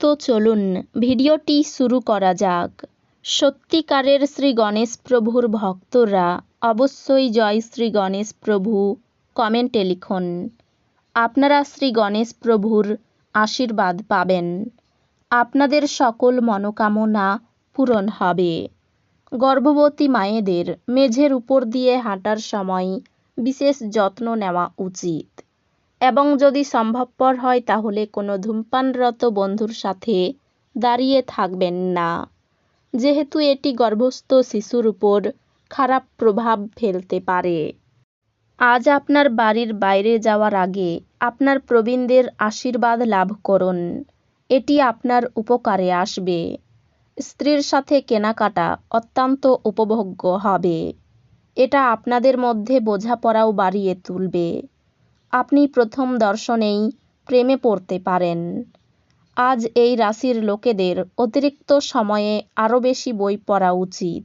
তো চলুন ভিডিওটি শুরু করা যাক। সত্যিকারের শ্রী গণেশ প্রভুর ভক্তরা অবশ্যই জয় শ্রী গণেশ প্রভু কমেন্টে লিখুন। আপনারা শ্রী গণেশ প্রভুর আশীর্বাদ পাবেন। আপনাদের সকল মনোকামনা পূরণ হবে। গর্ভবতী মায়েদের মেঝের উপর দিয়ে হাঁটার সময় বিশেষ যত্ন নেওয়া উচিত। এবং যদি সম্ভবপর হয় তাহলে কোনো ধূমপানরত বন্ধুর সাথে দাঁড়িয়ে থাকবেন না। যেহেতু এটি গর্ভস্থ শিশুর উপর খারাপ প্রভাব ফেলতে পারে। আজ আপনার বাড়ির বাইরে যাওয়ার আগে আপনার প্রবীণদের আশীর্বাদ লাভ করুন। এটি আপনার উপকারে আসবে। স্ত্রীর সাথে কেনাকাটা অত্যন্ত উপভোগ্য হবে। এটা আপনাদের মধ্যে বোঝাপড়াও বাড়িয়ে তুলবে। আপনি প্রথম দর্শনেই প্রেমে পড়তে পারেন। আজ এই রাশির লোকেদের অতিরিক্ত সময়ে আরও বেশি বই পড়া উচিত।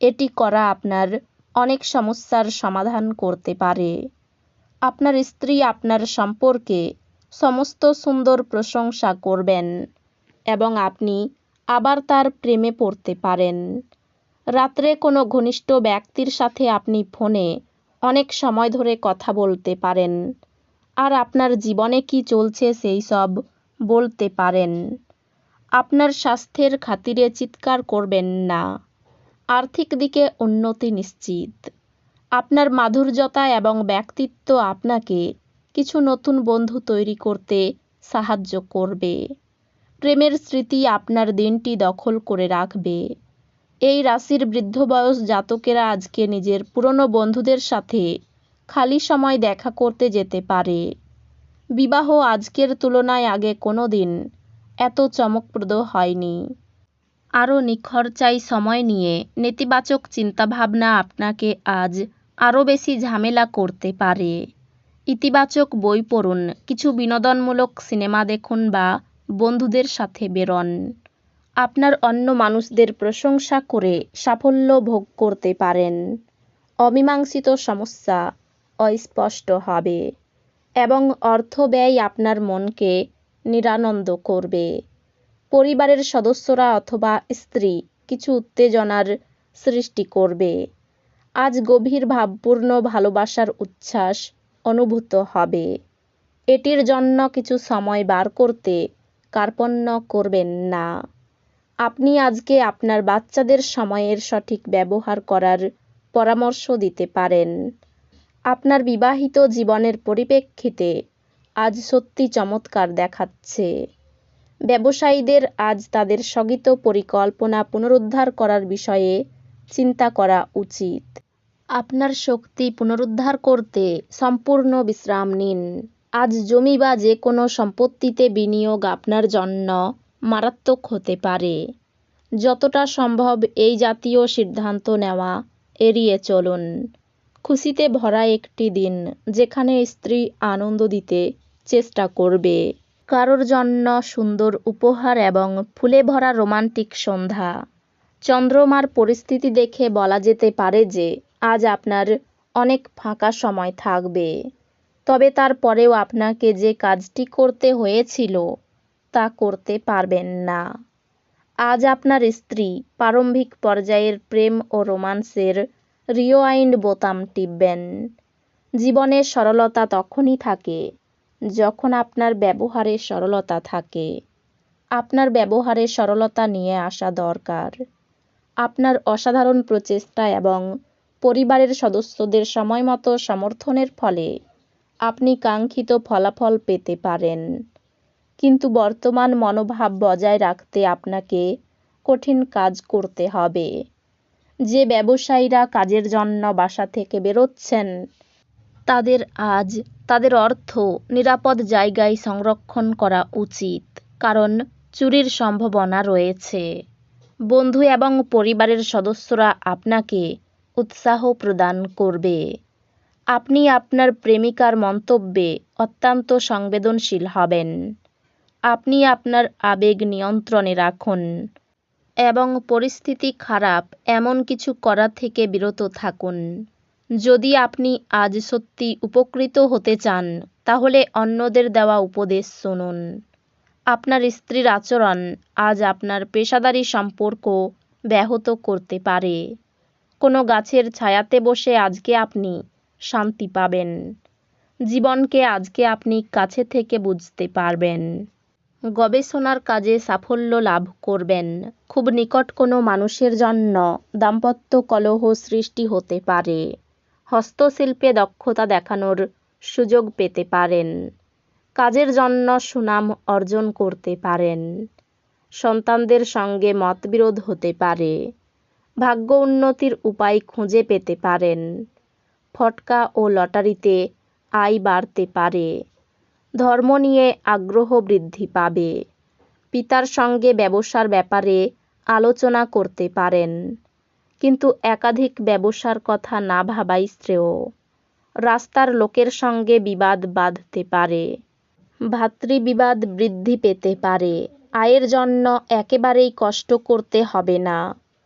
এটি করা আপনার অনেক সমস্যার সমাধান করতে পারে। আপনার স্ত্রী আপনার সম্পর্কে সমস্ত সুন্দর প্রশংসা করবেন এবং আপনি আবার তার প্রেমে পড়তে পারেন। রাত্রে কোনো ঘনিষ্ঠ ব্যক্তির সাথে আপনি ফোনে অনেক সময় ধরে কথা বলতে পারেন। আর আপনার জীবনে কি চলছে সেই সব বলতে পারেন। আপনার স্বাস্থ্যের খাতিরে চিৎকার করবেন না। আর্থিক দিকে উন্নতি নিশ্চিত। আপনার মাধুর্যতা এবং ব্যক্তিত্ব আপনাকে কিছু নতুন বন্ধু তৈরি করতে সাহায্য করবে। প্রেমের স্মৃতি আপনার দিনটি দখল করে রাখবে। এই রাশির বৃদ্ধ বয়স জাতকেরা আজকে নিজের পুরনো বন্ধুদের সাথে খালি সময় দেখা করতে যেতে পারে। বিবাহ আজকের তুলনায় আগে কোনো দিন এত চমকপ্রদ হয়নি। আরও নিখরচাই সময় নিয়ে নেতিবাচক চিন্তাভাবনা আপনাকে আজ আরও বেশি ঝামেলা করতে পারে। ইতিবাচক বই পড়ুন, কিছু বিনোদনমূলক সিনেমা দেখুন বা বন্ধুদের সাথে বেরোন। আপনার অন্য মানুষদের প্রশংসা করে সাফল্য ভোগ করতে পারেন। অমীমাংসিত সমস্যা অস্পষ্ট হবে এবং অর্থ ব্যয় আপনার মনকে নিরানন্দ করবে। পরিবারের সদস্যরা অথবা স্ত্রী কিছু উত্তেজনার সৃষ্টি করবে। আজ গভীর ভাবপূর্ণ ভালোবাসার উচ্ছ্বাস অনুভূত হবে। এটির জন্য কিছু সময় বার করতে কার্পণ্য করবেন না। আপনি আজকে আপনার বাচ্চাদের সময়ের সঠিক ব্যবহার করার পরামর্শ দিতে পারেন। আপনার বিবাহিত জীবনের পরিপ্রেক্ষিতে আজ সত্যি চমৎকার দেখাচ্ছে। ব্যবসায়ীদের আজ তাদের স্থগিত পরিকল্পনা পুনরুদ্ধার করার বিষয়ে চিন্তা করা উচিত। আপনার শক্তি পুনরুদ্ধার করতে সম্পূর্ণ বিশ্রাম নিন। আজ জমি বা যে কোনো সম্পত্তিতে বিনিয়োগ আপনার জন্য মারাত্মক হতে পারে। যতটা সম্ভব এই জাতীয় সিদ্ধান্ত নেওয়া এড়িয়ে চলুন। খুশিতে ভরা একটি দিন যেখানে স্ত্রী আনন্দ দিতে চেষ্টা করবে। কারোর জন্য সুন্দর উপহার এবং ফুলে ভরা রোমান্টিক সন্ধ্যা। চন্দ্রমার পরিস্থিতি দেখে বলা যেতে পারে যে, আজ আপনার অনেক ফাঁকা সময় থাকবে। তবে তারপরেও আপনাকে যে কাজটি করতে হয়েছিল তা করতে পারবেন না। আজ আপনার স্ত্রী প্রারম্ভিক পর্যায়ের প্রেম ও রোমান্সের রিওয়াইন্ড বোতাম টিপবেন। জীবনের সরলতা তখনই থাকে যখন আপনার ব্যবহারে সরলতা থাকে। আপনার ব্যবহারে সরলতা নিয়ে আসা দরকার। আপনার অসাধারণ প্রচেষ্টা এবং পরিবারের সদস্যদের সময়মতো সমর্থনের ফলে আপনি কাঙ্ক্ষিত ফলাফল পেতে পারেন। কিন্তু বর্তমান মনোভাব বজায় রাখতে আপনাকে কঠিন কাজ করতে হবে। যে ব্যবসায়ীরা কাজের জন্য বাসা থেকে বেরোচ্ছেন, তাদের আজ তাদের অর্থ নিরাপদ জায়গায় সংরক্ষণ করা উচিত, কারণ চুরির সম্ভাবনা রয়েছে। বন্ধু এবং পরিবারের সদস্যরা আপনাকে উৎসাহ প্রদান করবে। আপনি আপনার প্রেমিকার মন্তব্যে অত্যন্ত সংবেদনশীল হবেন। আপনি আপনার আবেগ নিয়ন্ত্রণে রাখুন এবং পরিস্থিতি খারাপ এমন কিছু করা থেকে বিরত থাকুন। যদি আপনি আজ সত্যি উপকৃত হতে চান, তাহলে অন্যদের দেওয়া উপদেশ শুনুন। আপনার স্ত্রীর আচরণ আজ আপনার পেশাদারি সম্পর্ক ব্যাহত করতে পারে। কোনো গাছের ছায়াতে বসে আজকে আপনি শান্তি পাবেন। জীবনকে আজকে আপনি কাছে থেকে বুঝতে পারবেন। গবেষণার কাজে সাফল্য লাভ করবেন। খুব নিকট কোনো মানুষের জন্য দাম্পত্য কলহ সৃষ্টি হতে পারে। হস্তশিল্পে দক্ষতা দেখানোর সুযোগ পেতে পারেন। কাজের জন্য সুনাম অর্জন করতে পারেন। সন্তানদের সঙ্গে মতবিরোধ হতে পারে। ভাগ্য উন্নতির উপায় খুঁজে পেতে পারেন। ফটকা ও লটারিতে আয় বাড়তে পারে। ধর্ম নিয়ে আগ্রহ বৃদ্ধি পাবে। পিতার সঙ্গে ব্যবসার ব্যাপারে আলোচনা করতে পারেন। কিন্তু একাধিক ব্যবসার কথা না ভাবাই শ্রেয়। রাস্তার লোকের সঙ্গে বিবাদ বাঁধতে পারে। ভাতৃবিবাদ বৃদ্ধি পেতে পারে। আয়ের জন্য একেবারেই কষ্ট করতে হবে না।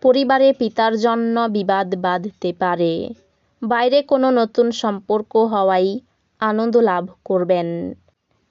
পরিবারে পিতার জন্য বিবাদ বাঁধতে পারে। বাইরে কোনো নতুন সম্পর্ক হওয়াই আনন্দ লাভ করবেন।